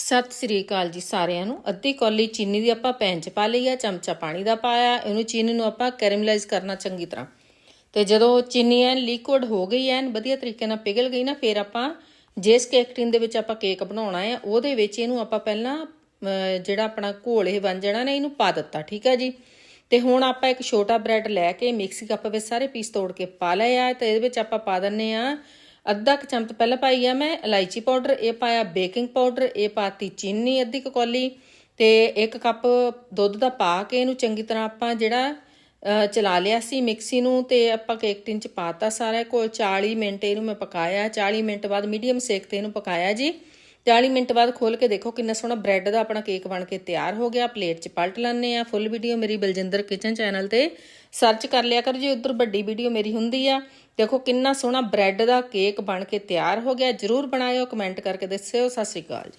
ਸਤਿ ਸ੍ਰੀ ਅਕਾਲ ਜੀ ਸਾਰਿਆਂ ਨੂੰ। ਅੱਧੀ ਕੌਲੀ ਚੀਨੀ ਦੀ ਆਪਾਂ ਪੈਨ ਚ ਪਾ ਲਈ ਆ, ਚਮਚਾ ਪਾਣੀ ਦਾ ਪਾਇਆ, ਇਹਨੂੰ ਚੀਨੀ ਨੂੰ ਆਪਾਂ ਕੈਰਮਲਾਈਜ਼ ਕਰਨਾ ਚੰਗੀ ਤਰ੍ਹਾਂ। ਤੇ ਜਦੋਂ ਚੀਨੀ ਐਨ ਲਿਕੁਇਡ ਹੋ ਗਈ ਐਨ, ਵਧੀਆ ਤਰੀਕੇ ਨਾਲ ਪਿਘਲ ਗਈ ਨਾ, ਫਿਰ ਆਪਾਂ ਜਿਸ ਕੇਕ ਟਿਨ ਦੇ ਵਿੱਚ ਆਪਾਂ ਕੇਕ ਬਣਾਉਣਾ ਹੈ ਉਹਦੇ ਵਿੱਚ ਇਹਨੂੰ ਆਪਾਂ ਪਹਿਲਾਂ ਜਿਹੜਾ ਆਪਣਾ ਘੋਲ ਇਹ ਬਣ ਜਾਣਾ ਨੇ, ਇਹਨੂੰ ਪਾ ਦਿੱਤਾ, ਠੀਕ ਹੈ ਜੀ? ਤੇ ਹੁਣ ਆਪਾਂ ਇੱਕ ਛੋਟਾ ਬ੍ਰੈਡ ਲੈ ਕੇ ਮਿਕਸੀ ਕੱਪ ਵਿੱਚ ਸਾਰੇ ਪੀਸ ਤੋੜ ਕੇ ਪਾ ਲਏ ਆ, ਤੇ ਇਹਦੇ ਵਿੱਚ ਆਪਾਂ ਪਾ ਦਿੰਨੇ ਆ ਅੱਧਾ ਕੁ ਚਮਚ ਪਹਿਲਾਂ ਪਾਈ ਆ ਮੈਂ ਇਲਾਇਚੀ ਪਾਊਡਰ, ਇਹ ਪਾਇਆ ਬੇਕਿੰਗ ਪਾਊਡਰ, ਇਹ ਪਾਤੀ ਚੀਨੀ ਅੱਧੀ ਕੁ ਕੌਲੀ ਤੇ ਇੱਕ ਕੱਪ ਦੁੱਧ ਦਾ ਪਾ ਕੇ ਇਹਨੂੰ ਚੰਗੀ ਤਰ੍ਹਾਂ ਆਪਾਂ ਜਿਹੜਾ ਚਲਾ ਲਿਆ ਸੀ ਮਿਕਸੀ ਨੂੰ ਤੇ ਆਪਾਂ ਕੇਕ ਟਿਨ ਚ ਪਾਤਾ ਸਾਰਾ ਕੋਲ 40 ਮਿੰਟ ਇਹਨੂੰ ਮੈਂ ਪਕਾਇਆ 40 ਮਿੰਟ ਬਾਅਦ ਮੀਡੀਅਮ ਸੇਕ ਤੇ ਇਹਨੂੰ ਪਕਾਇਆ ਜੀ। 40 ਮਿੰਟ ਬਾਅਦ ਖੋਲ ਕੇ ਦੇਖੋ ਕਿੰਨਾ ਸੋਹਣਾ ਬ੍ਰੈਡ ਦਾ ਆਪਣਾ ਕੇਕ ਬਣ ਕੇ ਤਿਆਰ ਹੋ ਗਿਆ। ਪਲੇਟ 'ਚ ਪਲਟ ਲੈਣੇ ਆ ਫੁੱਲ ਵੀਡੀਓ ਮੇਰੀ ਬਲਜਿੰਦਰ ਕਿਚਨ ਚੈਨਲ ਤੇ ਸਰਚ ਕਰ ਲਿਆ ਕਰੋ। ਜੀ ਉਧਰ ਵੱਡੀ ਵੀਡੀਓ ਮੇਰੀ ਹੁੰਦੀ ਆ, ਦੇਖੋ ਕਿੰਨਾ ਸੋਹਣਾ ਬ੍ਰੈਡ ਦਾ ਕੇਕ ਬਣ ਕੇ ਤਿਆਰ ਹੋ ਗਿਆ। ਜਰੂਰ ਬਣਾਇਓ, ਕਮੈਂਟ ਕਰਕੇ ਦੱਸਿਓ। ਸਤਿ ਸ਼੍ਰੀ ਅਕਾਲ ਜੀ।